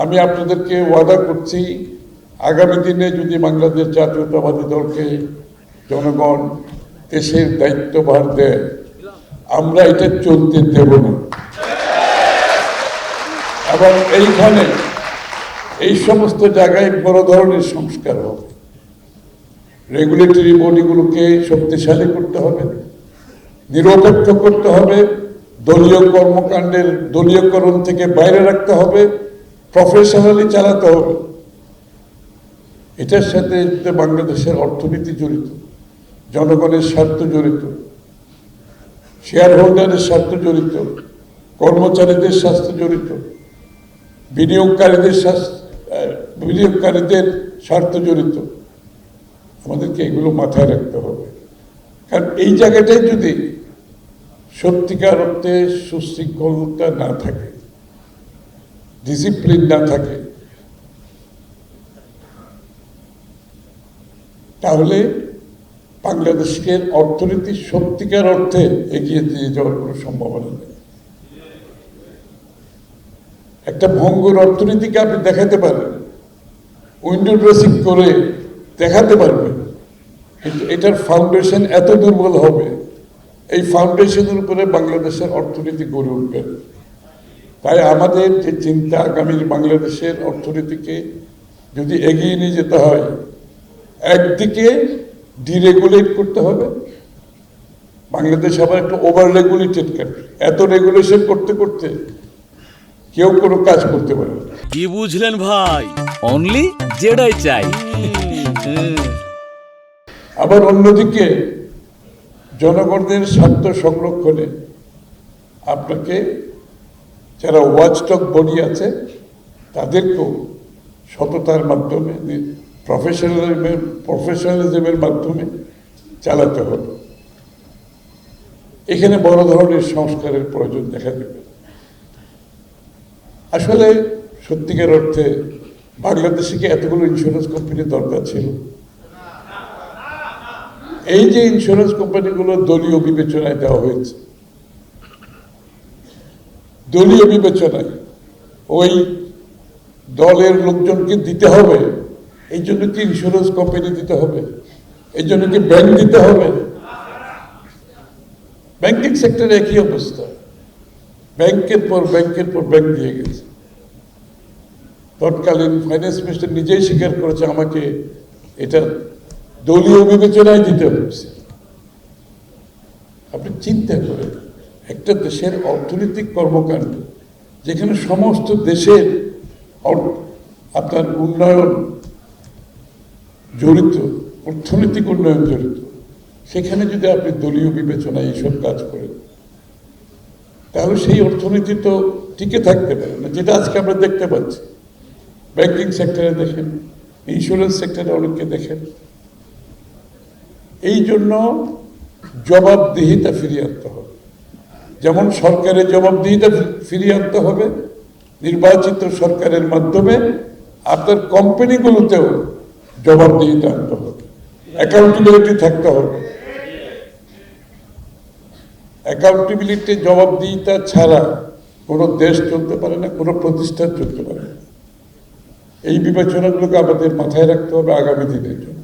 আমি আপনাদেরকে ওয়াদা করছি, আগামী দিনে যদি বাংলাদেশ জাতীয়তাবাদী দলকে জনগণ দেশের দায়িত্বভার দেয়, আমরা এটা চলতে দেব না। এবং এইখানে এই সমস্ত জায়গায় বড় ধরনের সংস্কার হবে। রেগুলেটরি বডিগুলোকে শক্তিশালী করতে হবে, নিরপেক্ষ করতে হবে, দলীয় কর্মকাণ্ডের দলীয়করণ থেকে বাইরে রাখতে হবে প্রফেশনালি চালাতে হবে। এটার সাথে বাংলাদেশের অর্থনীতি জড়িত, জনগণের স্বার্থ জড়িত শেয়ার হোল্ডারের স্বার্থ জড়িত, কর্মচারীদের স্বার্থ জড়িত, বিনিয়োগকারীদের স্বাস্থ্য বিনিয়োগকারীদের স্বার্থ জড়িত। আমাদেরকে এগুলো মাথায় রাখতে হবে। কারণ এই জায়গাটায় যদি সত্যিকার অর্থে সুশৃঙ্খলতা না থাকে ডিসিপ্লিন না থাকে। তাহলে বাংলাদেশকে অর্থনীতি সত্যিকার অর্থে এগিয়ে দিয়ে যাওয়ার কোনো সম্ভাবনা নেই। একটা ভঙ্গুর অর্থনীতিকে আপনি দেখাতে পারেন। উইন্ডো ড্রেসিং করে দেখাতে পারবেন। কিন্তু এটার ফাউন্ডেশন এত দুর্বল হবে, এই ফাউন্ডেশনের উপরে বাংলাদেশের অর্থনীতি গড়ে উঠবে। তাই আমাদের যে চিন্তা আগামীর বাংলাদেশের অর্থনীতিকে যদি এগিয়ে নিয়ে যেতে হয় একদিকে ডিরেগুলেট করতে হবে। বাংলাদেশ আবার একটা ওভার রেগুলেটেড কান্ট্রি এত রেগুলেশন করতে করতে কেউ কোনো কাজ করতে পারে কি বুঝলেন ভাই? অনলি যেটাই চাই। আবার অন্যদিকে জনগণের স্বার্থ সংরক্ষণে আপনাকে যারা ওয়াচটক বডি আছে, তাদেরকেও সততার মাধ্যমে প্রফেশনালিজমের প্রফেশনালিজমের মাধ্যমে চালাতে হবে। এখানে বড় ধরনের সংস্কারের প্রয়োজন দেখা দেবে। আসলে সত্যিকার অর্থে বাংলাদেশে কি এতগুলো ইন্স্যুরেন্স কোম্পানির দরকার ছিল? এই যে ইন্স্যুরেন্স কোম্পানিগুলো দলীয় বিবেচনায় দেওয়া হয়েছে দলীয় বিবেচনায় ওই দলের লোকজনকে দিতে হবে, এই জন্য কি ইন্স্যুরেন্স কোম্পানি দিতে হবে, এই জন্য কি ব্যাংক দিতে হবে? ব্যাংকিং সেক্টরে একই অবস্থা। ব্যাংকের পর ব্যাংকের পর ব্যাংক দিয়ে গেছে। তৎকালীন ফাইন্যান্স মিনিস্টার নিজেই স্বীকার করেছে, আমাকে এটা দলীয় বিবেচনায় দিতে হচ্ছে। আপনি চিন্তা করেন। একটা দেশের অর্থনৈতিক কর্মকাণ্ড, যেখানে সমস্ত দেশের আপনার উন্নয়ন জড়িত, অর্থনৈতিক উন্নয়ন জড়িত, সেখানে যদি আপনি দলীয় বিবেচনায় এইসব কাজ করেন, তাহলে সেই অর্থনীতি তো টিকে থাকতে পারে না, যেটা আজকে আমরা দেখতে পাচ্ছি। ব্যাংকিং সেক্টরে দেখেন ইন্স্যুরেন্স সেক্টরে অনেককে দেখেন। এই জন্য জবাবদিহিতা ফিরিয়ে আনতে হবে। যেমন সরকারের জবাবদিহিতা ফিরিয়ে আনতে হবে। নির্বাচিত সরকারের মাধ্যমে আপনার কোম্পানিগুলোতেও জবাবদিহিতা আনতে হবে। অ্যাকাউন্টেবিলিটি থাকতে হবে। অ্যাকাউন্টেবিলিটি জবাবদিহিতা ছাড়া কোনো দেশ চলতে পারে না, কোনো প্রতিষ্ঠান চলতে পারে না। এই বিবেচনাগুলোকে আমাদের মাথায় রাখতে হবে আগামী দিনের জন্য।